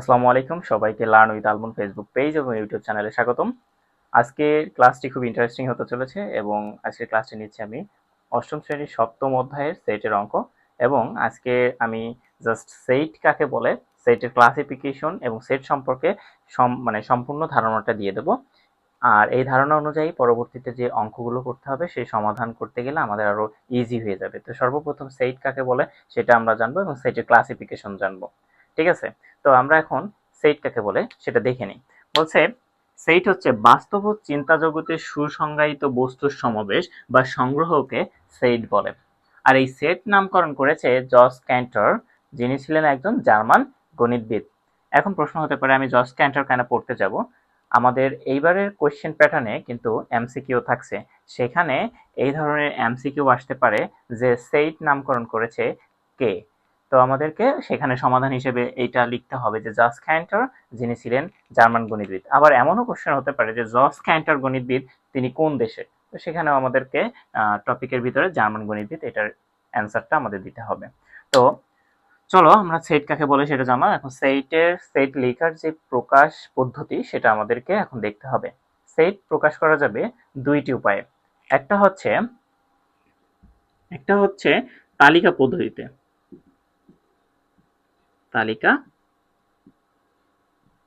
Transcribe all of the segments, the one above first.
আসসালামু আলাইকুম। সবাইকে লার্ন উইথ আলমন ফেসবুক পেজ এবং ইউটিউব চ্যানেলে স্বাগতম। আজকে ক্লাসটি খুব ইন্টারেস্টিং হতে চলেছে এবং আজকের ক্লাসটি নিচ্ছি আমি অষ্টম শ্রেণির সপ্তম অধ্যায়ের সেটের অঙ্ক এবং আজকে আমি জাস্ট সেট কাকে বলে সেটের ক্লাসিফিকেশন এবং সেট সম্পর্কে সম- মানে সম্পূর্ণ ধারণাটা দিয়ে দেবো। আর এই ধারণা অনুযায়ী পরবর্তীতে যে অঙ্কগুলো করতে হবে, সেই সমাধান করতে গেলে আমাদের আরও ইজি হয়ে যাবে। তো সর্বপ্রথম সেট কাকে বলে, সেটা আমরা জানব এবং সেটের ক্লাসিফিকেশন জানব। ঠিক আছে? তো আমরা এখন সেট কাকে বলে সেটা দেখে নিই। বলছে সেইট হচ্ছে বাস্তব চিন্তা জগতের সুসংজ্ঞায়িত বস্তুর সমাবেশ বা সংগ্রহকে সেইট বলে। আর এই সেট নামকরণ করেছে জস ক্যান্টর, যিনি ছিলেন একজন জার্মান গণিতবিদ। এখন প্রশ্ন হতে পারে, আমি জস ক্যান্টর কেন পড়তে যাব? আমাদের এইবারের কোয়েশ্চেন প্যাটার্নে কিন্তু এমসিকিউ থাকছে। সেখানে এই ধরনের এমসিকিউ আসতে পারে যে সেইট নামকরণ করেছে কে? তো আমাদেরকে সেখানে সমাধান হিসেবে এইটা লিখতে হবে যে জস ক্যান্টার, যিনি ছিলেন জার্মান গণিতবিদ। আবার এমনও কোশ্চেন হতে পারে যে জস ক্যান্টার গণিতবিদ তিনি কোন দেশে? তো সেখানেও আমাদেরকে টপিকের ভিতরে জার্মান গণিতবিদ এটার অ্যান্সারটা আমাদের দিতে হবে। তো চলো আমরা সেট কাকে বলে সেটা জানো। এখন সেটের সেট লেখার যে প্রকাশ পদ্ধতি সেটা আমাদেরকে এখন দেখতে হবে। সেট প্রকাশ করা যাবে দুইটি উপায়ে। একটা হচ্ছে একটা হচ্ছে তালিকা পদ্ধতিতে। তালিকা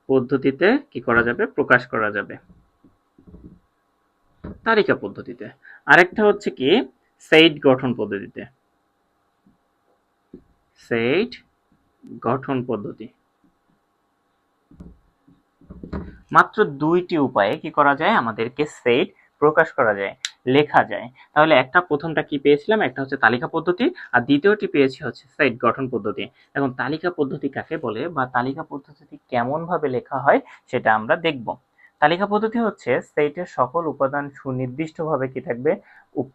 পদ্ধতিতে কি করা যাবে? প্রকাশ করা যাবে। তালিকা পদ্ধতিতে। আরেকটা হচ্ছে কি? সেইট গঠন পদ্ধতিতে। সেইট গঠন পদ্ধতি। মাত্র দুইটি উপায়ে কি করা যায়? আমাদেরকে সেট প্রকাশ করা যায়। লেখা যায়। তাহলে একটা প্রথমটা কি পেয়েছিলাম? একটা হচ্ছে তালিকা পদ্ধতি আর দ্বিতীয়টি পেয়েছি হচ্ছে সেট গঠন পদ্ধতি। এখন তালিকা পদ্ধতি কাকে বলে বা তালিকা পদ্ধতি কেমন ভাবে লেখা হয় সেটা আমরা দেখব। তালিকা পদ্ধতি হচ্ছে সেটের সকল উপাদান সুনির্দিষ্টভাবে কি থাকবে?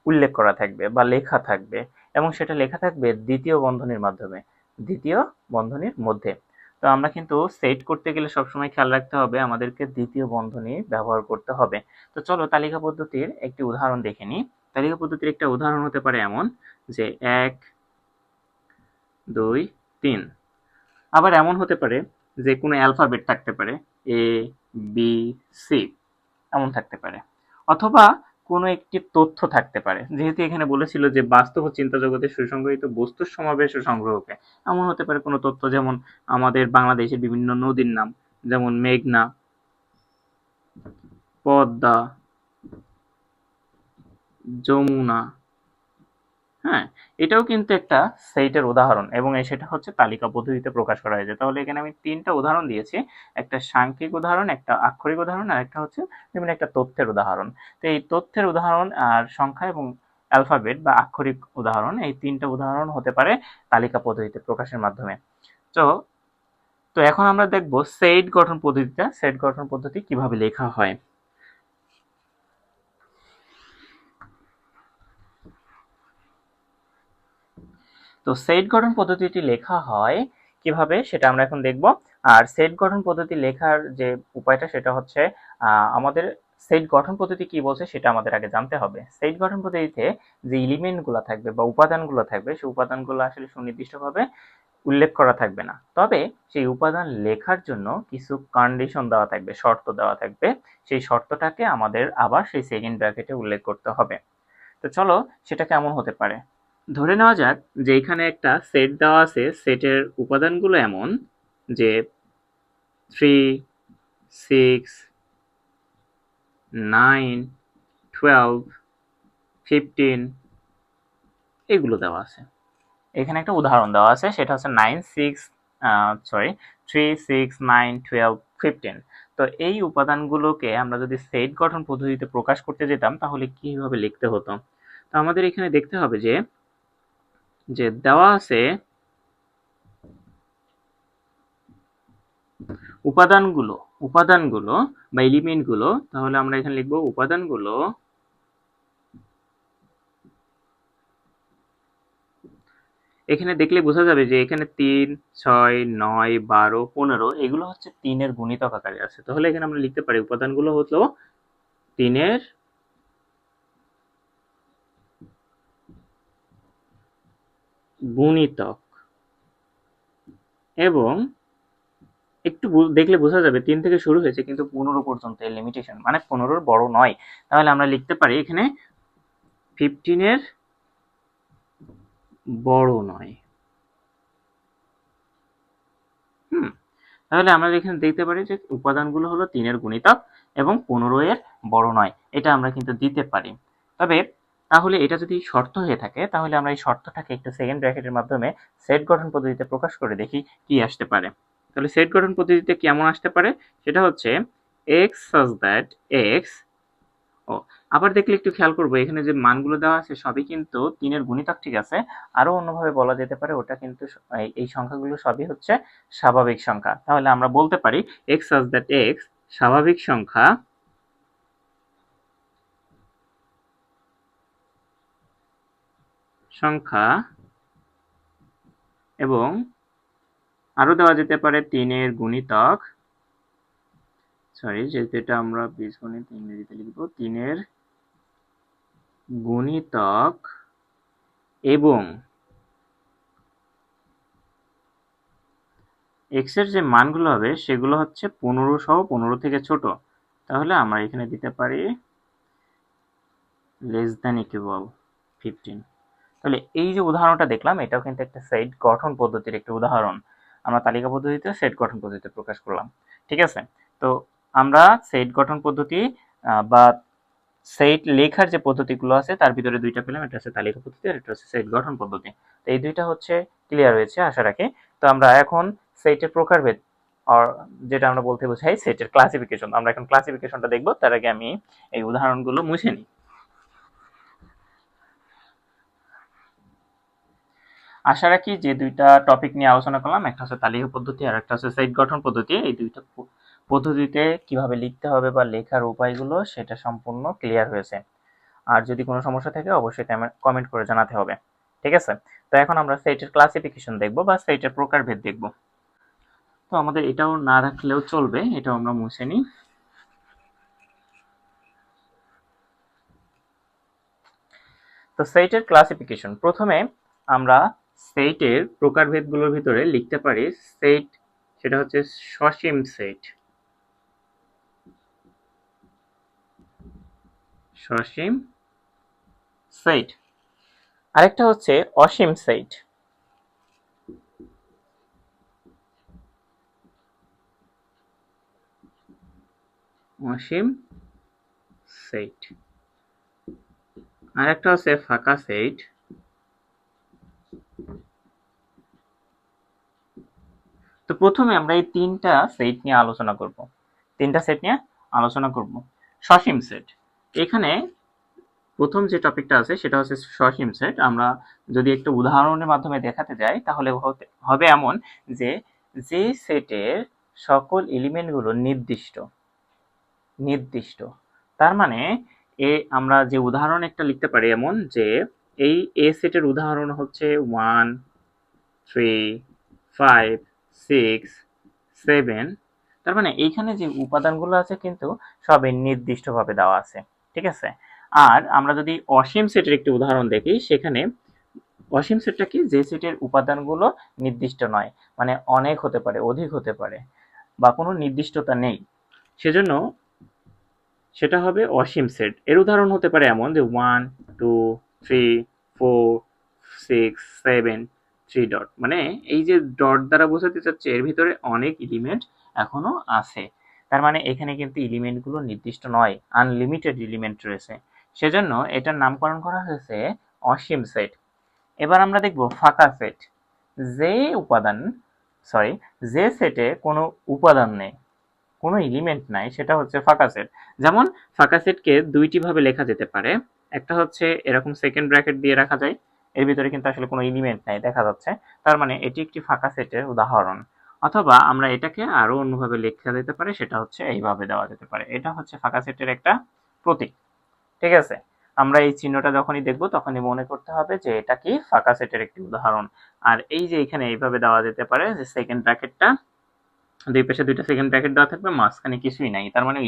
উল্লেখ করা থাকবে বা লেখা থাকবে এবং সেটা লেখা থাকবে দ্বিতীয় বন্ধনীর মাধ্যমে। দ্বিতীয় বন্ধনীর মধ্যে। তো আমরা কিন্তু সেট করতে গেলে সবসময় খেয়াল রাখতে হবে আমাদেরকে দ্বিতীয় বন্ধনী ব্যবহার করতে হবে। তো চলো তালিকা পদ্ধতির একটি উদাহরণ দেখে নিই। তালিকা পদ্ধতির একটা উদাহরণ হতে পারে এমন যে এক, দুই, তিন। আবার এমন হতে পারে যে কোনো অ্যালফাবেট থাকতে পারে এ বি সি এমন থাকতে পারে। অথবা কোনো একটি তথ্য থাকতে পারে। যেহেতু এখানে বলেছিল যে বাস্তব চিন্তা জগতে সুসংগঠিত বস্তুর সমাবেশ ও সংগ্রহকে, এমন হতে পারে কোনো তথ্য যেমন আমাদের বাংলাদেশের বিভিন্ন নদীর নাম, যেমন মেঘনা, পদ্মা, যমুনা হ্যাঁ এটাও কিন্তু একটা সেইটের উদাহরণ এবং সেটা হচ্ছে তালিকা পদ্ধতিতে প্রকাশ করা হয়েছে। তাহলে এখানে আমি তিনটা উদাহরণ দিয়েছি, একটা সাংখ্যিক উদাহরণ, একটা আক্ষরিক উদাহরণ, আর একটা হচ্ছে যেমন একটা তথ্যের উদাহরণ। তো এই তথ্যের উদাহরণ আর সংখ্যা এবং অ্যালফাবেট বা আক্ষরিক উদাহরণ, এই তিনটা উদাহরণ হতে পারে তালিকা পদ্ধতিতে প্রকাশের মাধ্যমে। তো তো এখন আমরা দেখব সেট গঠন পদ্ধতিটা, সেট গঠন পদ্ধতি কীভাবে লেখা হয়। তো সেট গঠন পদ্ধতিটি লেখা হয় কীভাবে সেটা আমরা এখন দেখব। আর সেট গঠন পদ্ধতি লেখার যে উপায়টা সেটা হচ্ছে আমাদের সেট গঠন পদ্ধতি কি বলছে সেটা আমাদের আগে জানতে হবে। সেট গঠন পদ্ধতিতে যে এলিমেন্টগুলো থাকবে বা উপাদানগুলো থাকবে, সেই উপাদানগুলো আসলে সুনির্দিষ্টভাবে উল্লেখ করা থাকবে না। তবে সেই উপাদান লেখার জন্য কিছু কন্ডিশন দেওয়া থাকবে, শর্ত দেওয়া থাকবে। সেই শর্তটাকে আমাদের আবার সেই সেকেন্ড ব্র্যাকেটে উল্লেখ করতে হবে। তো চলো সেটা কেমন হতে পারে? ধরে নেওয়া যাক যে এখানে একটা সেট দেওয়া আছে সেটের উপাদানগুলো এমন যে three six nine twelve fifteen এগুলো দেওয়া আছে। এখানে একটা উদাহরণ দেওয়া আছে, সেটা হচ্ছে nine six sorry three six nine twelve fifteen তো এই উপাদানগুলোকে আমরা যদি সেট গঠন পদ্ধতিতে প্রকাশ করতে যেতাম, তাহলে কীভাবে লিখতে হতো? তো আমাদের এখানে দেখতে হবে যে যে দেওয়া আছে উপাদানগুলো উপাদানগুলো বা এলিমেন্টগুলো, তাহলে আমরা এখানে লিখব উপাদানগুলো এখানে দেখলে বোঝা যাবে যে এখানে তিন, ছয়, নয়, বারো, পনেরো, এগুলো হচ্ছে তিনের গুণিতক আকারে আছে। তাহলে এখানে আমরা লিখতে পারি উপাদানগুলো হলো তিনের গুণিতক। এবং একটু দেখলে বোঝা যাবে, তিন থেকে শুরু হয়েছে কিন্তু পনেরো পর্যন্ত লিমিটেশন মানে পনেরোর বড় নয়। তাহলে আমরা লিখতে পারি এখানে ফিফটিনের বড় নয়। হুম, তাহলে আমরা এখানে দেখতে পারি যে উপাদানগুলো হলো তিনের গুণিতক এবং পনেরো এর বড় নয়। এটা আমরা কিন্তু দিতে পারি। তবে তাহলে এটা যদি শর্ত হয়ে থাকে, তাহলে আমরা এই শর্তটাকে একটু সেকেন্ড ব্র্যাকেটের মাধ্যমে সেট গঠন পদ্ধতিতে প্রকাশ করে দেখি কি আসতে পারে। তাহলে সেট গঠন পদ্ধতিতে কেমন আসতে পারে? সেটা হচ্ছে এক্স সাজ দ্যাট এক্স ও, আবার দেখলে একটু খেয়াল করব, এখানে যে মানগুলো দেওয়া আছে সবই কিন্তু তিনের গুণিতক ঠিক আছে। আরও অন্যভাবে বলা যেতে পারে, ওটা কিন্তু এই- সংখ্যাগুলো সবই হচ্ছে স্বাভাবিক সংখ্যা। তাহলে আমরা বলতে পারি এক্স সাজ দ্যাট এক্স স্বাভাবিক সংখ্যা সংখ্যা এবং আরও দেওয়া যেতে পারে তিনের গুণিতক সরি যেহেতু এটা আমরা বীজগণিত ইংরেজিতে লিখব, তিনের গুণিতক এবং এক্সের যে মানগুলো হবে সেগুলো হচ্ছে পনেরো সহ পনেরো থেকে ছোট। তাহলে আমরা এখানে দিতে পারি লেস দ্যান ইকুয়াল ফিফটিন তাহলে এই যে উদাহরণটা দেখলাম, এটাও কিন্তু একটা সেট গঠন পদ্ধতির একটা উদাহরণ। আমরা তালিকা পদ্ধতিতে সেট গঠন পদ্ধতিতে প্রকাশ করলাম। ঠিক আছে? তো আমরা সেট গঠন পদ্ধতি বা সেট লেখার যে পদ্ধতিগুলো আছে, তার ভিতরে দুইটা পেলাম এটা হচ্ছে তালিকা পদ্ধতি আর একটা হচ্ছে সেট গঠন পদ্ধতি। তো এই দুইটা হচ্ছে ক্লিয়ার হয়েছে, আশা রাখি। তো আমরা এখন সেটের প্রকারভেদ, আর যেটা আমরা বলতে বোঝাই, সেটের ক্লাসিফিকেশন আমরা এখন ক্লাসিফিকেশনটা দেখব, তার আগে আমি এই উদাহরণগুলো মুছে নিই। আশা রাখি যে দুইটা টপিক নিয়ে আলোচনা করলাম, একটা হচ্ছে তালিকা পদ্ধতি আর একটা হচ্ছে সাইট গঠন পদ্ধতি। এই দুইটা পদ্ধতিতে কীভাবে লিখতে হবে বা লেখার উপায়গুলো সেটা সম্পূর্ণ ক্লিয়ার হয়েছে। আর যদি কোনো সমস্যা থাকে, অবশ্যই কমেন্ট করে জানাতে হবে। ঠিক আছে? তো এখন আমরা সেটের ক্লাসিফিকেশন দেখব বা সেটের প্রকারভেদ দেখব। তো আমাদের এটাও না রাখলেও চলবে, এটাও আমরা মুছে নিই। তো সেটের ক্লাসিফিকেশন প্রথমে আমরা সেটের প্রকারভেদগুলোর ভিতরে লিখতে পারি সেট সেটা হচ্ছে সসীম সেট সসীম সেট আরেকটা হচ্ছে অসীম সেট অসীম সেট আরেকটা হচ্ছে ফাঁকা সেট তো প্রথমে আমরা এই তিনটা সেট নিয়ে আলোচনা করব। তিনটা সেট নিয়ে আলোচনা করব। সসীম সেট এখানে প্রথম যে টপিকটা আছে, সেটা হচ্ছে সসীম সেট আমরা যদি একটা উদাহরণের মাধ্যমে দেখাতে যাই, তাহলে হবে এমন যে যে সেটের সকল এলিমেন্টগুলো নির্দিষ্ট নির্দিষ্ট। তার মানে এ, আমরা যে উদাহরণ একটা লিখতে পারি এমন যে এই এ সেটের উদাহরণ হচ্ছে one three five six seven তার মানে এইখানে যে উপাদানগুলো আছে কিন্তু সবই নির্দিষ্টভাবে দেওয়া আছে, ঠিক আছে? আর আমরা যদি অসীম সেটের একটি উদাহরণ দেখি, সেখানে অসীম সেটটা কি? যে সেটের উপাদানগুলো নির্দিষ্ট নয় মানে অনেক হতে পারে, অধিক হতে পারে, বা কোনো নির্দিষ্টতা নেই। সেজন্য সেটা হবে অসীম সেট এর উদাহরণ হতে পারে এমন যে one two three four six seven three dot মানে এই যে ডট দ্বারা বোঝাতে চাচ্ছে, এর ভিতরে অনেক এলিমেন্ট এখনও আছে। তার মানে এখানে কিন্তু এলিমেন্টগুলো নির্দিষ্ট নয় আনলিমিটেড এলিমেন্ট রয়েছে। সেজন্য এটার নামকরণ করা হয়েছে অসীম সেট এবার আমরা দেখব ফাঁকা সেট যে উপাদান সরি যে সেটে কোনো উপাদান নেই, কোনো এলিমেন্ট নাই, সেটা হচ্ছে ফাঁকা সেট যেমন ফাঁকা সেটকে দুইটি ভাবে লেখা যেতে পারে। একটা হচ্ছে এরকম সেকেন্ড ব্র্যাকেট দিয়ে রাখা যায়। এর ভিতরে কিন্তু আসলে কোনো এলিমেন্ট নাই, দেখা যাচ্ছে। তার মানে এটি একটি ফাঁকা সেটের উদাহরণ। অথবা আমরা এটাকে আরও অন্যভাবে লেখা যেতে পারে, সেটা হচ্ছে এইভাবে দেওয়া যেতে পারে। এটা হচ্ছে ফাঁকা সেটের একটা প্রতীক। ঠিক আছে? আমরা এই চিহ্নটা যখনই দেখব, তখনই মনে করতে হবে যে এটা কি ফাঁকা সেটের একটি উদাহরণ। আর এই যে এখানে এইভাবে দেওয়া যেতে পারে, যে সেকেন্ড ব্র্যাকেটটা দুই পাশে দুইটা সেকেন্ড ব্র্যাকেট দেওয়া থাকবে, মাঝখানে কিছুই নাই। তার মানে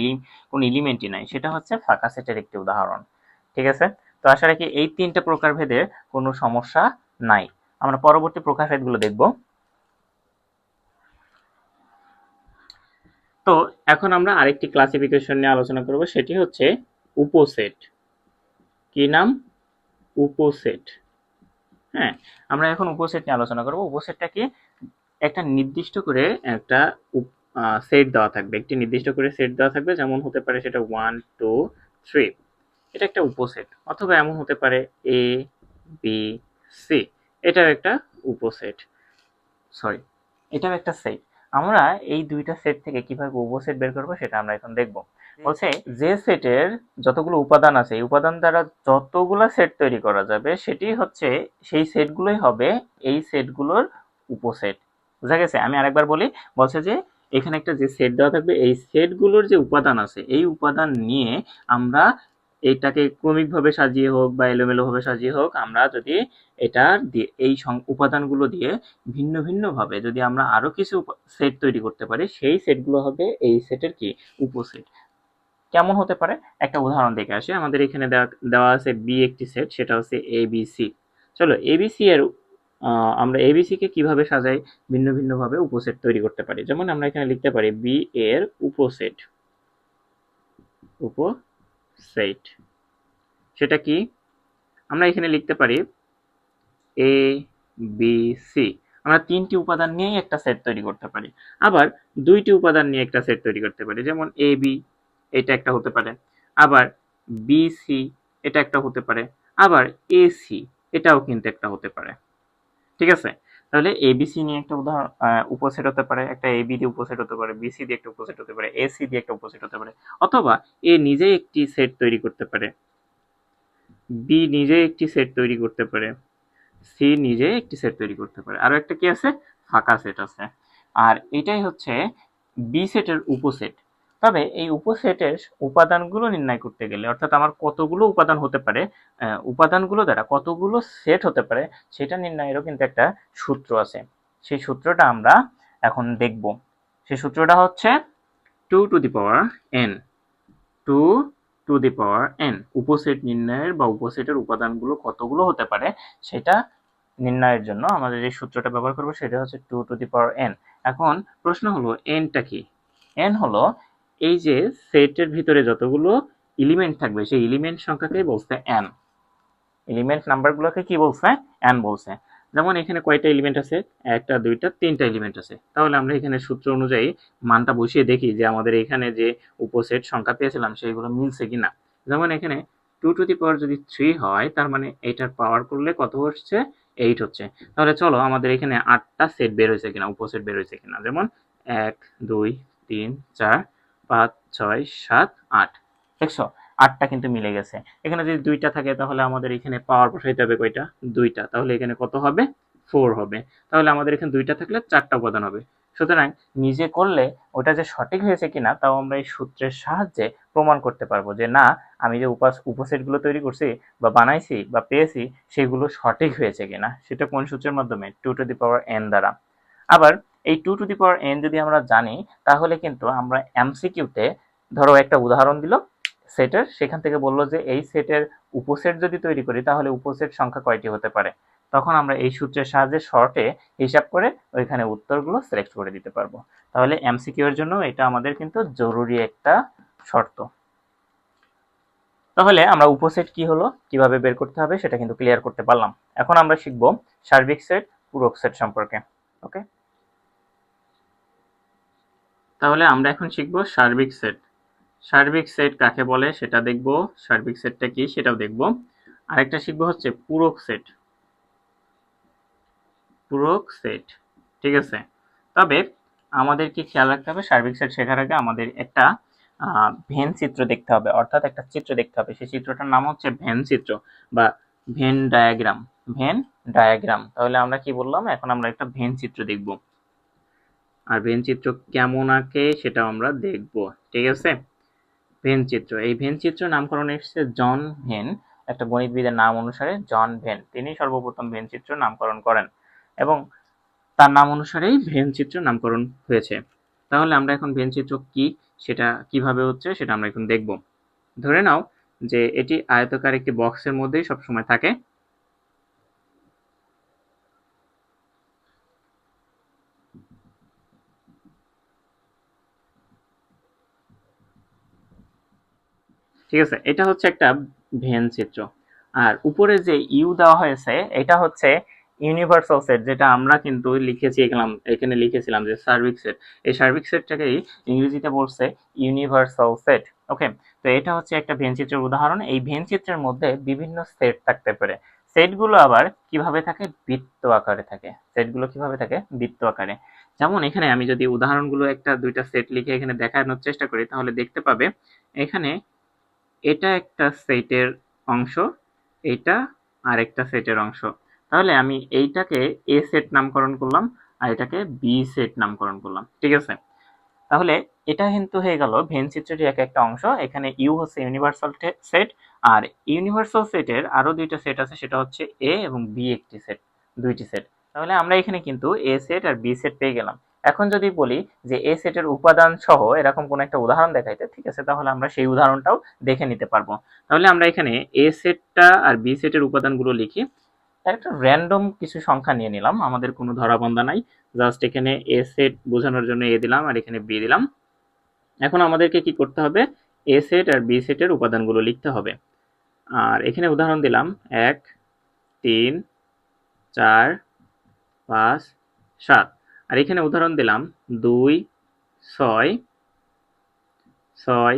কোনো এলিমেন্টই নাই। সেটা হচ্ছে ফাঁকা সেটের একটি উদাহরণ। ঠিক আছে? তো আশা রাখি এই তিনটা প্রকারভেদের কোনো সমস্যা নাই। আমরা পরবর্তী প্রকারভেদগুলো দেখব। তো এখন আমরা আরেকটি ক্লাসিফিকেশন নিয়ে আলোচনা করব, সেটি হচ্ছে উপসেট। কি নাম? উপসেট। হ্যাঁ আমরা এখন উপসেট নিয়ে আলোচনা করব। উপসেটটা কি? একটা নির্দিষ্ট করে একটা সেট দেওয়া থাকবে। একটি নির্দিষ্ট করে সেট দেওয়া থাকবে, যেমন হতে পারে সেটা ওয়ান টু থ্রি এটা একটা উপসেট অথবা এমন হতে পারে এ বি সি এটাও একটা উপসেট। সরি এটাও একটা সেট আমরা এই দুইটা সেট থেকে কীভাবে উপসেট বের করব সেটা আমরা এখন দেখব। বলছে যে সেটের যতগুলো উপাদান আছে এই উপাদান দ্বারা যতগুলো সেট তৈরি করা যাবে সেটি হচ্ছে সেই সেটগুলোই হবে এই সেটগুলোর উপসেট। বুঝা গেছে? আমি আরেকবার বলি বলছে যে এখানে একটা যে সেট দেওয়া থাকবে এই সেটগুলোর যে উপাদান আছে এই উপাদান নিয়ে আমরা এটাকে ক্রমিকভাবে সাজিয়ে হোক বা এলোমেলোভাবে সাজিয়ে হোক, আমরা যদি এটা দিয়ে, এই উপাদানগুলো দিয়ে ভিন্ন ভিন্নভাবে যদি আমরা আরও কিছু সেট তৈরি করতে পারি, সেই সেটগুলো হবে এই সেটের কি? উপসেট কেমন হতে পারে? একটা উদাহরণ দেখে আসে। আমাদের এখানে দেওয়া আছে বি একটি সেট সেটা হচ্ছে এ বি সি চলো এবিসি এর আমরা এবিসি কে কীভাবে সাজাই? ভিন্ন ভিন্নভাবে উপসেট তৈরি করতে পারি। যেমন আমরা এখানে লিখতে পারি বি এর উপসেট উপসেট সেটা কি? আমরা এখানে লিখতে পারি এ বি সি আমরা তিনটি উপাদান নিয়েই একটা সেট তৈরি করতে পারি। আবার দুইটি উপাদান নিয়ে একটা সেট তৈরি করতে পারি। যেমন এ বি এটা একটা হতে পারে। আবার বি সি এটা একটা হতে পারে। আবার এ সি এটাও কিন্তু একটা হতে পারে। ঠিক আছে? তাহলে এবিসি নিয়ে একটা উদাহরণ উপসেট হতে পারে, একটা এবি দিয়ে উপসেট হতে পারে বিসি দিয়ে একটা উপসেট হতে পারে এসি দিয়ে একটা উপসেট হতে পারে, অথবা এ নিজেই একটি সেট তৈরি করতে পারে বি নিজে একটি সেট তৈরি করতে পারে সি নিজে একটি সেট তৈরি করতে পারে। আরও একটা কি আছে? ফাঁকা সেট আছে। আর এটাই হচ্ছে বি সেটের উপসেট। তবে এই উপসেটের উপাদানগুলো নির্ণয় করতে গেলে, অর্থাৎ আমার কতগুলো উপাদান হতে পারে উপাদানগুলো দ্বারা কতগুলো সেট হতে পারে, সেটা নির্ণয়েরও কিন্তু একটা সূত্র আছে। সেই সূত্রটা আমরা এখন দেখব। সেই সূত্রটা হচ্ছে two to the power n. Two to the power n. উপসেট নির্ণয়ের বা উপসেটের উপাদানগুলো কতগুলো হতে পারে, সেটা নির্ণয়ের জন্য আমাদের যে সূত্রটা ব্যবহার করব সেটা হচ্ছে two to the power n. এখন প্রশ্ন হলো, এনটা কি? এন হলো এই যে সেটের ভিতরে যতগুলো এলিমেন্ট থাকবে, সেই এলিমেন্ট সংখ্যাকেই বলছে এন এলিমেন্ট নাম্বারগুলোকে কি বলছে? এন বলছে। যেমন এখানে কয়টা এলিমেন্ট আছে? একটা, দুইটা, তিনটা এলিমেন্ট আছে। তাহলে আমরা এখানে সূত্র অনুযায়ী মানটা বসিয়ে দেখি যে আমাদের এখানে যে উপসেট সংখ্যা পেয়েছিলাম, সেইগুলো মিলছে কিনা। যেমন এখানে টু টু দি পাওয়ার যদি থ্রি হয়, তার মানে এইটার পাওয়ার করলে কত হচ্ছে? এইট হচ্ছে। তাহলে চলো আমাদের এখানে আটটা সেট বের হয়েছে কিনা উপসেট বের হয়েছে কিনা। যেমন এক, দুই, তিন, চার পাঁচ, ছয়, সাত, আট। দেখছ? আটটা কিন্তু মিলে গেছে। এখানে যদি দুইটা থাকে তাহলে আমাদের এখানে পাওয়ার বসাইতে হবে কয়টা? দুইটা। তাহলে এখানে কত হবে? ফোর হবে। তাহলে আমাদের এখানে দুইটা থাকলে চারটা উপাদান হবে। সুতরাং নিজে করলে ওটা যে সঠিক হয়েছে কিনা তাও আমরা এই সূত্রের সাহায্যে প্রমাণ করতে পারব যে না, আমি যে উপাস, উপসেটগুলো তৈরি করছি বা বানাইছি বা পেয়েছি, সেগুলো সঠিক হয়েছে কিনা। সেটা কোন সূত্রের মাধ্যমে? Two to the power n দ্বারা। আবার এই two to the power n যদি আমরা জানি, তাহলে কিন্তু আমরা এমসিকিউতে ধরো একটা উদাহরণ দিল সেটের সেখান থেকে বলল যে এই সেটের উপসেট যদি তৈরি করি, তাহলে উপসেট সংখ্যা কয়টি হতে পারে? তখন আমরা এই সূত্রের সাহায্যে শর্টে হিসাব করে ওইখানে উত্তরগুলো সিলেক্ট করে দিতে পারব। তাহলে এমসিকিউ এর জন্য এটা আমাদের কিন্তু জরুরি একটা শর্ত। তাহলে আমরা উপসেট কি হলো, কীভাবে বের করতে হবে, সেটা কিন্তু ক্লিয়ার করতে পারলাম। এখন আমরা শিখব সার্বিক সেট পূরক সেট সম্পর্কে ওকে তাহলে আমরা এখন শিখব সার্বিক সেট। সার্বিক সেট কাকে বলে সেটা দেখব। সার্বিক সেটটা কি সেটাও দেখব। আরেকটা শিখব হচ্ছে পূরক সেট। পূরক সেট, ঠিক আছে? তবে আমাদেরকে খেয়াল রাখতে হবে? সার্বিক সেট শেখার আগে আমাদের একটা ভেন চিত্র দেখতে হবে, অর্থাৎ একটা চিত্র দেখতে হবে। সেই চিত্রটার নাম হচ্ছে ভেন চিত্র বা ভেন ডায়াগ্রাম। Venn diagram. তাহলে আমরা কি বললাম? এখন আমরা একটা ভেন চিত্র দেখব। আর ভেন চিত্র কেমন আঁকে সেটাও আমরা দেখব, ঠিক আছে? ভেন চিত্র, এই ভেন চিত্র নামকরণ এসেছে জন ভেন, একটা গণিতবিদের নাম অনুসারে জন ভেন, তিনি সর্বপ্রথম ভেন চিত্র নামকরণ করেন এবং তার নাম অনুসারেই ভেন চিত্র নামকরণ হয়েছে। তাহলে আমরা এখন ভেন চিত্র কি, সেটা কীভাবে হচ্ছে সেটা আমরা এখন দেখব। ধরে নাও যে এটি আয়তকার একটি বক্সের মধ্যেই সবসময় থাকে। ঠিক আছে? এটা হচ্ছে একটা ভেন চিত্র। আর উপরে যে ইউ দেওয়া হয়েছে, এটা হচ্ছে ইউনিভার্সাল সেট যেটা আমরা কিন্তু লিখেছি গেলাম এখানে লিখেছিলাম যে সার্ভিক সেট এই সার্ভিক সেটটাকেই ইংরেজিতে বলছে ইউনিভার্সাল সেট ওকে তো এটা হচ্ছে একটা ভেন চিত্রের উদাহরণ। এই ভেন চিত্রের মধ্যে বিভিন্ন সেট থাকতে পারে। সেটগুলো আবার কীভাবে থাকে? বৃত্ত আকারে থাকে। সেটগুলো কীভাবে থাকে? বৃত্ত আকারে। যেমন এখানে আমি যদি উদাহরণগুলো একটা, দুইটা সেট লিখে এখানে দেখানোর চেষ্টা করি, তাহলে দেখতে পাবে, এখানে এটা একটা সেটের অংশ, এটা আরেকটা সেটের অংশ। তাহলে আমি এইটাকে এ সেট নামকরণ করলাম আর এটাকে বি সেট নামকরণ করলাম, ঠিক আছে? তাহলে এটা কিন্তু হয়ে গেল ভেন চিত্রের এক একটা অংশ, এখানে ইউ হচ্ছে ইউনিভার্সাল সেট আর ইউনিভার্সাল সেটের আরও দুইটা সেট আছে, সেটা হচ্ছে এ এবং বি একটি সেট, দুইটি সেট। তাহলে আমরা এখানে কিন্তু এ সেট আর বি সেট পেয়ে গেলাম। এখন যদি বলি যে এ সেটের উপাদান সহ এরকম কোন একটা উদাহরণ দেখাইতে, ঠিক আছে, তাহলে আমরা সেই উদাহরণটাও দেখে নিতে পারব। তাহলে আমরা এখানে এ সেটটা আর বি সেটের উপাদানগুলো লিখি। একটা র্যান্ডম কিছু সংখ্যা নিয়ে নিলাম, আমাদের কোনো ধরাবন্ধা নাই। জাস্ট এখানে এ সেট বোঝানোর জন্য এ দিলাম আর এখানে বি দিলাম। এখন আমাদেরকে কি করতে হবে? এ সেট আর বি সেটের উপাদানগুলো লিখতে হবে। আর এখানে উদাহরণ দিলাম, এক, তিন, চার, পাঁচ, সাত। আর এখানে উদাহরণ দিলাম, দুই, ছয় ছয়,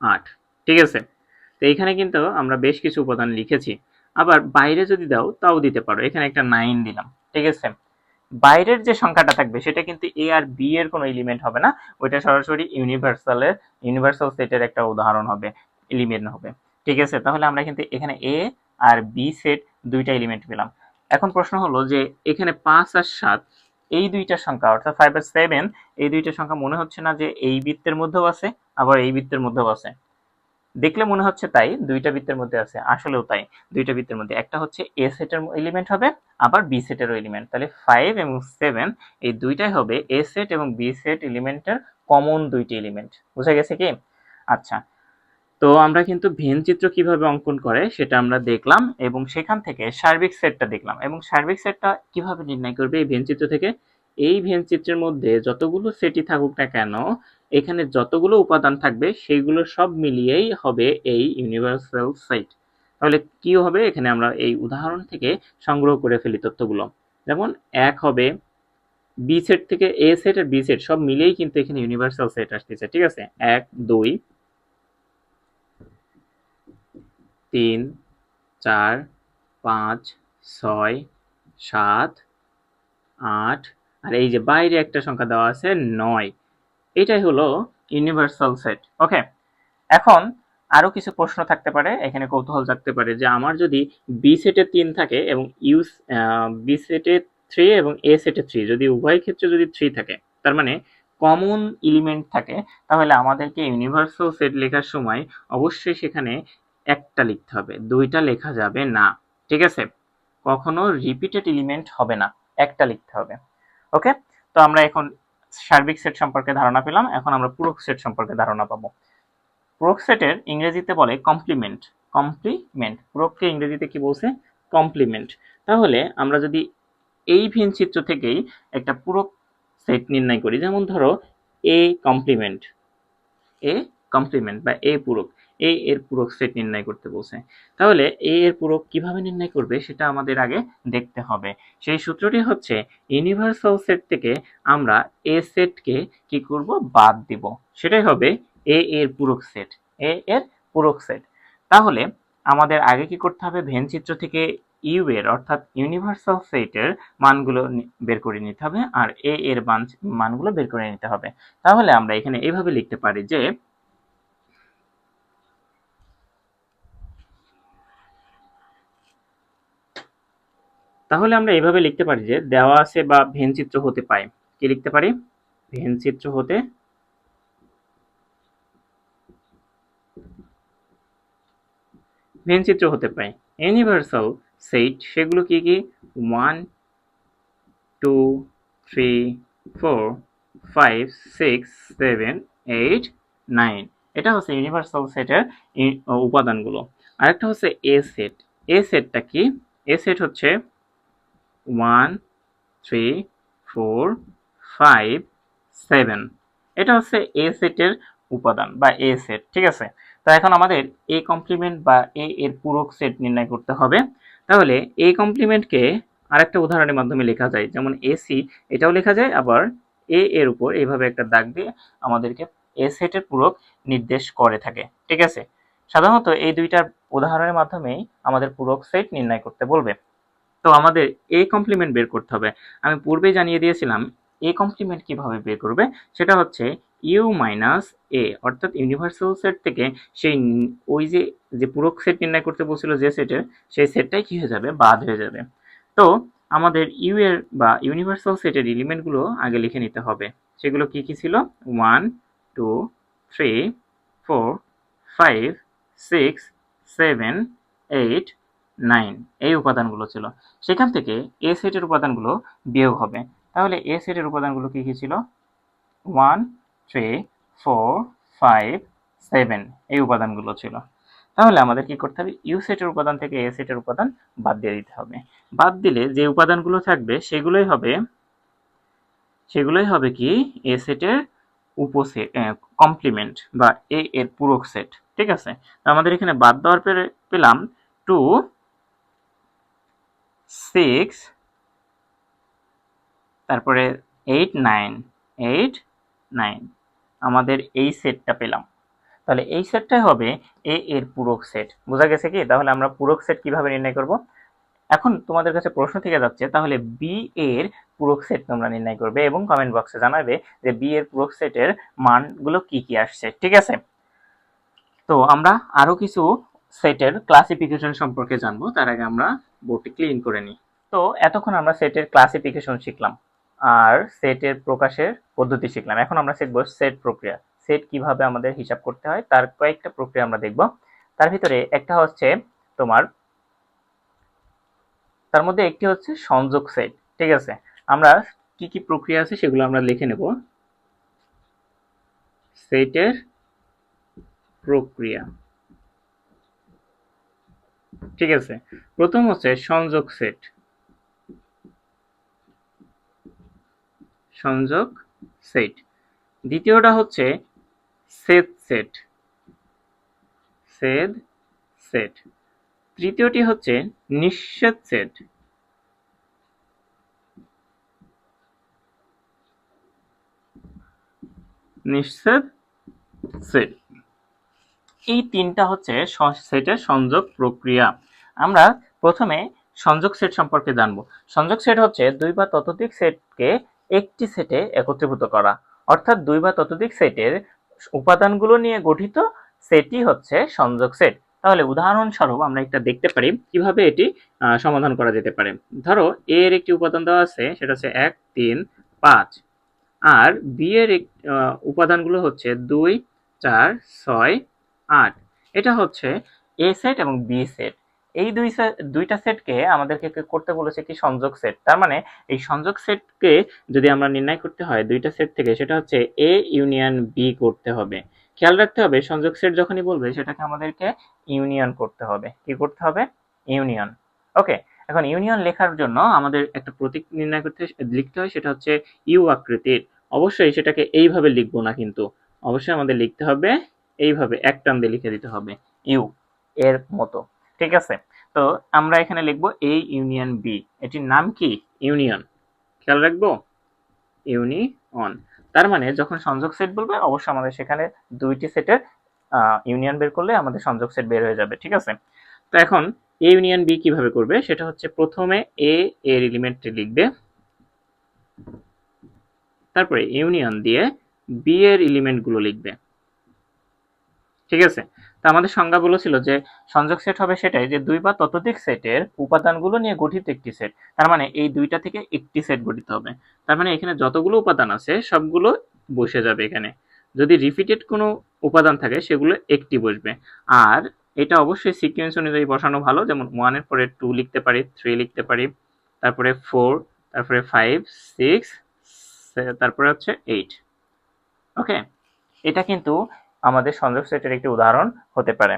আট। ঠিক আছে? তো এখানে কিন্তু আমরা বেশ কিছু উপাদান লিখেছি। আবার বাইরে যদি দাও, তাও দিতে পারো। এখানে একটা নাইন দিলাম। ঠিক আছে? বাইরের যে সংখ্যাটা থাকবে, সেটা কিন্তু এ আর বি এর কোনো এলিমেন্ট হবে না। ওইটা সরাসরি ইউনিভার্সালের ইউনিভার্সাল সেটের একটা উদাহরণ হবে এলিমেন্ট হবে। ঠিক আছে? তাহলে আমরা কিন্তু এখানে এ আর বি সেট দুইটা এলিমেন্ট পেলাম। এখন প্রশ্ন হলো যে, এখানে পাঁচ আর সাত এই দুইটা সংখ্যা, অর্থাৎ ফাইভ আর সেভেন এই দুইটা সংখ্যা মনে হচ্ছে না যে এই বৃত্তের মধ্যেও আছে, আবার এই বৃত্তের মধ্যেও আছে। দেখলে মনে হচ্ছে তাই, দুইটা বৃত্তের মধ্যে আছে, আসলেও তাই, দুইটা বৃত্তের মধ্যে। একটা হচ্ছে এ সেটের এলিমেন্ট হবে, আবার বি সেটেরও এলিমেন্ট তাহলে ফাইভ এবং সেভেন এই দুইটাই হবে এ সেট এবং বি সেট এলিমেন্টের কমন দুইটি এলিমেন্ট বুঝা গেছে কি? আচ্ছা তো আমরা কিন্তু ভেন চিত্র কীভাবে অঙ্কন করে সেটা আমরা দেখলাম এবং সেখান থেকে সার্বিক সেটটা দেখলাম এবং সার্বিক সেটটা কীভাবে নির্ণয় করবে এই ভেন চিত্র থেকে? এই ভেন চিত্রের মধ্যে যতগুলো সেটই থাকুক না কেন, এখানে যতগুলো উপাদান থাকবে সেইগুলো সব মিলিয়েই হবে এই ইউনিভার্সাল সেট তাহলে কি হবে? এখানে আমরা এই উদাহরণ থেকে সংগ্রহ করে ফেলি তথ্যগুলো। যেমন এক হবে বি সেট থেকে এ সেট আর বি সেট সব মিলিয়েই কিন্তু এখানে ইউনিভার্সাল সেট আসতেছে, ঠিক আছে? এক, দুই তিন, চার, পাঁচ, ছয়, সাত, আট, আর এই যে বাইরে একটা সংখ্যা দেওয়া আছে নয়। এটাই হলো ইউনিভার্সাল সেট ওকে এখন আরও কিছু প্রশ্ন থাকতে পারে, এখানে কৌতূহল থাকতে পারে যে আমার যদি বি সেটে তিন থাকে এবং ইউস বি সেটে থ্রি এবং এ সেটে থ্রি যদি উভয় ক্ষেত্রে যদি থ্রি থাকে, তার মানে কমন এলিমেন্ট থাকে, তাহলে আমাদেরকে ইউনিভার্সাল সেট লেখার সময় অবশ্যই সেখানে একটা লিখতে হবে, দুইটা লেখা যাবে না, ঠিক আছে? কখনো রিপিটেড এলিমেন্ট হবে না, একটা লিখতে হবে ওকে তো আমরা এখন সার্বিক সেট সম্পর্কে ধারণা পেলাম, এখন আমরা পূরক সেট সম্পর্কে ধারণা পাবো। পূরক সেটের ইংরেজিতে বলে কমপ্লিমেন্ট কমপ্লিমেন্ট পূরককে ইংরেজিতে কি বলছে? কমপ্লিমেন্ট তাহলে আমরা যদি এই ভিন চিত্র থেকেই একটা পূরক সেট নির্ণয় করি, যেমন ধরো এ কমপ্লিমেন্ট এ কমপ্লিমেন্ট বা এ পূরক। এ এর পূরক সেট নির্ণয় করতে বলছে। তাহলে এ এর পূরক কীভাবে নির্ণয় করবে সেটা আমাদের আগে দেখতে হবে। সেই সূত্রটি হচ্ছে ইউনিভার্সাল সেট থেকে আমরা এ সেটকে কি করব? বাদ দিব। সেটাই হবে এ এর পূরক সেট এ এর পূরক সেট তাহলে আমাদের আগে কি করতে হবে? ভেন চিত্র থেকে ইউ এর, অর্থাৎ ইউনিভার্সাল সেটের মানগুলো বের করে নিতে হবে, আর এ এর মান মানগুলো বের করে নিতে হবে। তাহলে আমরা এখানে এইভাবে লিখতে পারি যে তাহলে আমরা এইভাবে লিখতে পারি যে দেওয়া আছে বা ভেন চিত্র হতে পায় কি লিখতে পারি? ভেন চিত্র হতে ভেন চিত্র হতে পায় ইউনিভার্সাল সেট সেগুলো কি কি? One two three four five six seven eight nine এটা হচ্ছে ইউনিভার্সাল সেটের উপাদানগুলো। আরেকটা হচ্ছে এ সেট এ সেটটা কি? এ সেট হচ্ছে one, three, four, five, seven. এটা হচ্ছে এ সেটের উপাদান বা এ সেট ঠিক আছে? তো এখন আমাদের এ কমপ্লিমেন্ট বা এ এর পূরক সেট নির্ণয় করতে হবে। তাহলে এ কমপ্লিমেন্টকে আরেকটা উদাহরণের মাধ্যমে লেখা যায়। যেমন এসি এটাও লেখা যায়। আবার এ এর উপর এইভাবে একটা দাগ দিয়ে আমাদেরকে এ সেটের পূরক নির্দেশ করে থাকে, ঠিক আছে? সাধারণত এই দুইটার উদাহরণের মাধ্যমেই আমাদের পূরক সেট নির্ণয় করতে বলবে। তো আমাদের এ কমপ্লিমেন্ট বের করতে হবে। আমি পূর্বে জানিয়ে দিয়েছিলাম এ কমপ্লিমেন্ট কীভাবে বের করবে? সেটা হচ্ছে ইউ মাইনাস এ অর্থাৎ ইউনিভার্সাল সেট থেকে সেই ওই যে যে পুরো সেট নির্ণয় করতে বলছিল যে সেটের সেই সেটটাই কি হয়ে যাবে? বাদ হয়ে যাবে। তো আমাদের ইউ এর বা ইউনিভার্সাল সেটের এলিমেন্টগুলো আগে লিখে নিতে হবে। সেগুলো কি কি ছিল? One two three four five six seven eight nine, এই উপাদানগুলো ছিল। সেখান থেকে এ সেটের উপাদানগুলো বিয়োগ হবে। তাহলে এ সেটের উপাদানগুলো কি কি ছিল? One three four five seven এই উপাদানগুলো ছিল। তাহলে আমাদের কি করতে হবে? ইউ সেটের উপাদান থেকে এ সেটের উপাদান বাদ দিয়ে দিতে হবে। বাদ দিলে যে উপাদানগুলো থাকবে, সেগুলোই হবে সেগুলোই হবে কি? এ সেটের উপসেট কমপ্লিমেন্ট বা এ এর পূরক সেট ঠিক আছে? আমাদের এখানে বাদ দেওয়ার পেলাম টু সিক্স, তারপরে এইট, নাইন এইট, নাইন। আমাদের এই সেটটা পেলাম। তাহলে এই সেটটাই হবে এ এর পূরক সেট। বোঝা গেছে কি? তাহলে আমরা পূরক সেট কীভাবে নির্ণয় করব? এখন তোমাদের কাছে প্রশ্ন থেকে যাচ্ছে, তাহলে বি এর পূরক সেট তোমরা নির্ণয় করবে এবং কমেন্ট বক্সে জানাবে যে বি এর পূরক সেটের মানগুলো কি কি আসছে। ঠিক আছে? তো আমরা আরও কিছু সেটের ক্লাসিফিকেশন সম্পর্কে জানব, তার আগে আমরা বোর্ডটি ক্লিন করে নিই। তো এতক্ষণ আমরা সেটের ক্লাসিফিকেশন শিখলাম, আর সেটের প্রকাশের পদ্ধতি শিখলাম। এখন আমরা শিখব সেট প্রক্রিয়া। সেট কীভাবে আমাদের হিসাব করতে হয়, তার কয়েকটা প্রক্রিয়া আমরা দেখব। তার ভিতরে একটা হচ্ছে তোমার, তার মধ্যে একটি হচ্ছে সংযোগ সেট ঠিক আছে? আমরা কি কি প্রক্রিয়া আছে সেগুলো আমরা লিখে নেব। সেটের প্রক্রিয়া। ঠিক আছে। প্রথম হচ্ছে সংযোগ সেট সংযোগ সেট দ্বিতীয়টা হচ্ছে সেদ সেট সেদ সেট তৃতীয়টি হচ্ছে নিঃছেদ সেট নিঃছেদ সেট এই তিনটা হচ্ছে সেটের সংযোগ প্রক্রিয়া। আমরা প্রথমে সংযোগ সেট সম্পর্কে জানব। সংযোগ সেট হচ্ছে দুই বা ততোধিক সেটকে একটি সেটে একত্রীভূত করা। অর্থাৎ দুই বা ততোধিক সেটের উপাদানগুলো নিয়ে গঠিত সেটই হচ্ছে সংযোগ সেট। তাহলে উদাহরণস্বরূপ আমরা একটা দেখতে পারি, কীভাবে এটি সমাধান করা যেতে পারে। ধরো, এ এর একটি উপাদান দেওয়া আছে, সেটা হচ্ছে এক, তিন, পাঁচ। আর বি এর উপাদানগুলো হচ্ছে দুই, চার, ছয় আট। এটা হচ্ছে এ সেট এবং বি সেট এই দুই দুইটা সেটকে আমাদেরকে করতে বলেছে কি সংযোগ সেট তার মানে এই সংযোগ সেটকে যদি আমরা নির্ণয় করতে হয়, দুইটা সেট থেকে, সেটা হচ্ছে এ ইউনিয়ন বি করতে হবে। খেয়াল রাখতে হবে, সংযোগ সেট যখনই বলবে, সেটাকে আমাদেরকে ইউনিয়ন করতে হবে। কি করতে হবে? ইউনিয়ন ওকে এখন ইউনিয়ন লেখার জন্য আমাদের একটা প্রতীক নির্ণয় করতে, লিখতে হয়, সেটা হচ্ছে ইউ আকৃতির। অবশ্যই সেটাকে এইভাবে লিখব না কিন্তু। অবশ্যই আমাদের লিখতে হবে এইভাবে এক টান দিয়ে লিখে দিতে হবে ইউ এর মতো। ঠিক আছে? তো আমরা এখানে লিখব এ ইউনিয়ন বি এটির নাম কি? ইউনিয়ন খেয়াল রাখব? ইউনিয়ন তার মানে যখন সংযোগ সেট বলবে, অবশ্যই আমাদের সেখানে দুইটি সেটের ইউনিয়ন বের করলে আমাদের সংযোগ সেট বের হয়ে যাবে। ঠিক আছে? তো এখন এ ইউনিয়ন বি কীভাবে করবে? সেটা হচ্ছে প্রথমে এ এর এলিমেন্টটি লিখবে। তারপরে ইউনিয়ন দিয়ে বি এর এলিমেন্টগুলো লিখবে। ঠিক আছে? তো আমাদের সংজ্ঞা বলেছিল যে সংযোগ সেট হবে সেটাই যে দুই বা ততোধিক সেটের উপাদানগুলো নিয়ে গঠিত একটি সেট তার মানে এই দুইটা থেকে একটি সেট গঠিত হবে। তার মানে এখানে যতগুলো উপাদান আছে সবগুলো বসে যাবে এখানে। যদি রিপিটেড কোনো উপাদান থাকে সেগুলো একটি বসবে। আর এটা অবশ্যই সিকোয়েন্স অনুযায়ী বসানো ভালো। যেমন ওয়ানের পরে টু লিখতে পারি থ্রি লিখতে পারি, তারপরে ফোর তারপরে ফাইভ সিক্স তারপরে হচ্ছে এইট ওকে এটা কিন্তু আমাদের সংযোগ সেটের একটি উদাহরণ হতে পারে।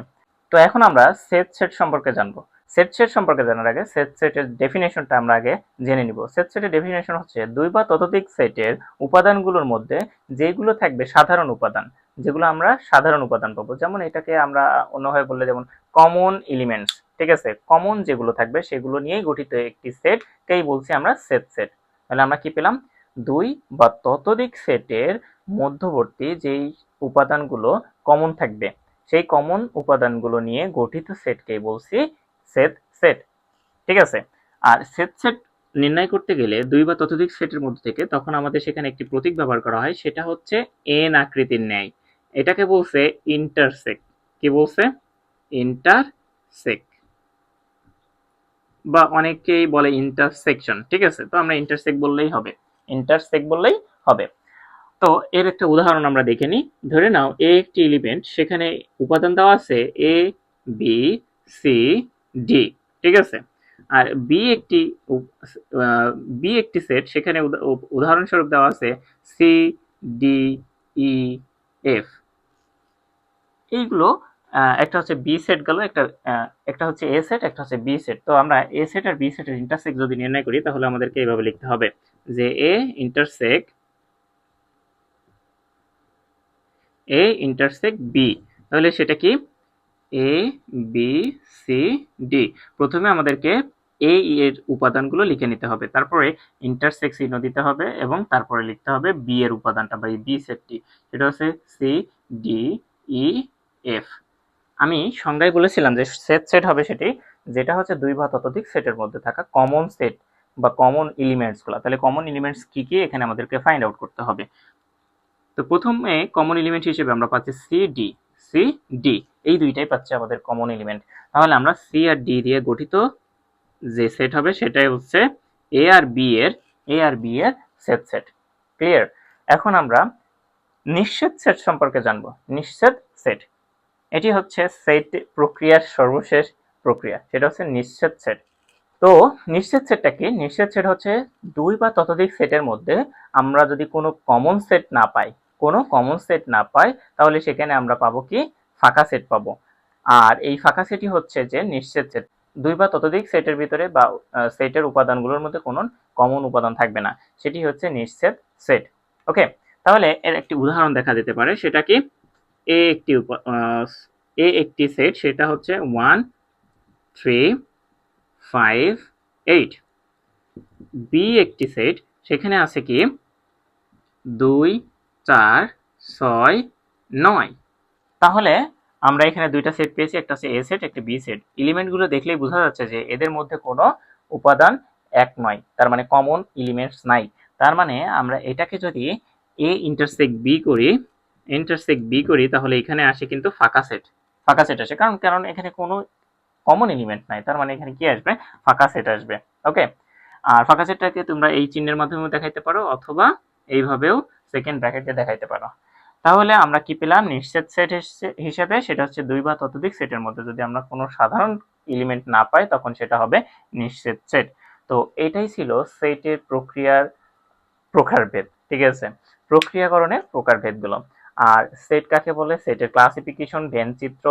তো এখন আমরা সেট সেট সম্পর্কে জানব। সেট সেট সম্পর্কে জানার আগে সেট সেটের ডেফিনেশনটা আমরা আগে জেনে নিব। সেট সেটের ডেফিনেশন হচ্ছে দুই বা ততোধিক সেটের উপাদানগুলোর মধ্যে যেগুলো থাকবে সাধারণ উপাদান, যেগুলো আমরা সাধারণ উপাদান পাবো। যেমন এটাকে আমরা অন্যভাবে বললে যেমন কমন এলিমেন্টস ঠিক আছে? কমন যেগুলো থাকবে সেগুলো নিয়েই গঠিত একটি সেটকেই বলছি আমরা সেট সেট তাহলে আমরা কি পেলাম? দুই বা ততোধিক সেটের মধ্যবর্তী যেই উপাদানগুলো কমন থাকবে, সেই কমন উপাদানগুলো নিয়ে গঠিত সেটকেই বলছি সেট সেট ঠিক আছে? আর সেট সেট নির্ণয় করতে গেলে দুই বা ততোধিক সেটের মধ্যে থেকে তখন আমাদের সেখানে একটি প্রতীক ব্যবহার করা হয়, সেটা হচ্ছে এন আকৃতির ন্যায়। এটাকে বলছে ইন্টারসেক কি বলছে? ইন্টারসেক বা অনেকেই বলে ইন্টারসেকশন ঠিক আছে? তো আমরা ইন্টারসেক বললেই হবে। ইন্টারসেক বললেই হবে। তো এর একটা উদাহরণ আমরা দেখে নিই। ধরে নাও এ একটি এলিমেন্ট সেখানে উপাদান দেওয়া আছে এ বি সি ডি ঠিক আছে? আর বি একটি বি একটি সেট সেখানে উদাহরণস্বরূপ দেওয়া আছে সি ডি ই এফ এইগুলো একটা হচ্ছে বি সেট গেল, একটা একটা হচ্ছে এ সেট একটা হচ্ছে বি সেট তো আমরা এ সেট আর বি সেটের ইন্টারসেক্ট যদি নির্ণয় করি, তাহলে আমাদেরকে এইভাবে লিখতে হবে যে A intersect A intersect B তাহলে সেটা কি? এ বি সি ডি প্রথমে আমাদেরকে এ এর উপাদানগুলো লিখে নিতে হবে। তারপরে ইন্টারসেক্ট চিহ্ন দিতে হবে এবং তারপরে লিখতে হবে বি এর উপাদানটা বা বি সেটটি সেটা হচ্ছে সি ডি ই এফ আমি সংজ্ঞায় বলেছিলাম যে সেট সেট হবে সেটি, যেটা হচ্ছে দুই বা ততোধিক সেটের মধ্যে থাকা কমন সেট বা কমন এলিমেন্টসগুলো তাহলে কমন এলিমেন্টস কি কি? এখানে আমাদেরকে ফাইন্ড আউট করতে হবে। তো প্রথমে কমন এলিমেন্ট হিসেবে আমরা পাচ্ছি সি ডি সি ডি এই দুইটাই পাচ্ছে আমাদের কমন এলিমেন্ট তাহলে আমরা সি আর ডি দিয়ে গঠিত যে সেট হবে সেটাই হচ্ছে এ আর বি এর এ আর বি এর সেট সেট ক্লিয়ার এখন আমরা নিশ্চিত সেট সম্পর্কে জানব। নিশ্চিত সেট এটি হচ্ছে সেট প্রক্রিয়ার সর্বশেষ প্রক্রিয়া। সেটা হচ্ছে নিশ্চিত সেট তো নিশ্চিত সেটটা কি? নিশ্চিত সেট হচ্ছে দুই বা ততোধিক সেটের মধ্যে আমরা যদি কোনো কমন সেট না পাই কোনো কমন সেট না পাই, তাহলে সেখানে আমরা পাবো কি? ফাঁকা সেট পাবো। আর এই ফাঁকা সেটই হচ্ছে যে নিশ্চিত সেট দুই বা ততোধিক সেটের ভিতরে বা সেটের উপাদানগুলোর মধ্যে কোনো কমন উপাদান থাকবে না। সেটি হচ্ছে নিশ্চিত সেট ওকে তাহলে এর একটি উদাহরণ দেখা যেতে পারে। সেটা কি? এ একটি এ একটি সেট সেটা হচ্ছে one three five eight B একটি সেট সেখানে আছে কি? দুই চার, ছয়, নয়। তাহলে আমরা এখানে দুইটা সেট পেয়েছি, একটা হচ্ছে এ সেট একটা বি সেট এলিমেন্টগুলো দেখলেই বোঝা যাচ্ছে যে এদের মধ্যে কোনো উপাদান এক নয়, তার মানে কমন এলিমেন্টস নাই। তার মানে আমরা এটাকে যদি এ ইন্টারসেক্ট বি করি ইন্টারসেক্ট বি করি, তাহলে এখানে আসে কিন্তু ফাঁকা সেট ফাঁকা সেট আসে, কারণ কারণ এখানে কোনো কমন এলিমেন্ট নাই, তার মানে এখানে কি আসবে? ফাঁকা সেট আসবে ওকে আর ফাঁকা সেটটাকে তোমরা এই চিহ্নের মাধ্যমে দেখাইতে পারো, অথবা এইভাবেও সেকেন্ড ব্র্যাকেট দিয়ে দেখাইতে পারো। তাহলে আমরা কি পেলাম? নিশ্চিত সেট হিসেবে সেটা হচ্ছে দুই বা ততোধিক সেটের মধ্যে। যদি আমরা কোনো সাধারণ এলিমেন্ট না পাই, তখন সেটা হবে নিশ্চিত সেট তো এটাই ছিল সেটের প্রক্রিয়ার প্রকারভেদ, ঠিক আছে? প্রক্রিয়াকরণের প্রকারভেদগুলো। আর সেট কাকে বলে? সেটের ক্লাসিফিকেশন চিত্র,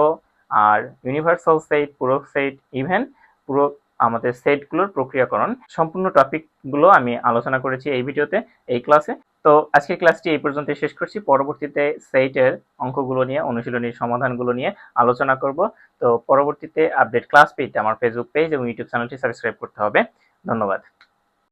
আর ইউনিভার্সাল সেট পুরো সেট ইভেন পুরো আমাদের সেটগুলোর প্রক্রিয়াকরণ। সম্পূর্ণ টপিকগুলো আমি আলোচনা করেছি এই ভিডিওতে এই ক্লাসে তো আজকের ক্লাসটি এই পর্যন্ত শেষ করছি। পরবর্তীতে সেইটের অঙ্কগুলো নিয়ে, অনুশীলনীর সমাধানগুলো নিয়ে আলোচনা করব। তো পরবর্তীতে আপডেট ক্লাস পেতে আমার ফেসবুক পেজ এবং ইউটিউব চ্যানেলটি সাবস্ক্রাইব করতে হবে। ধন্যবাদ।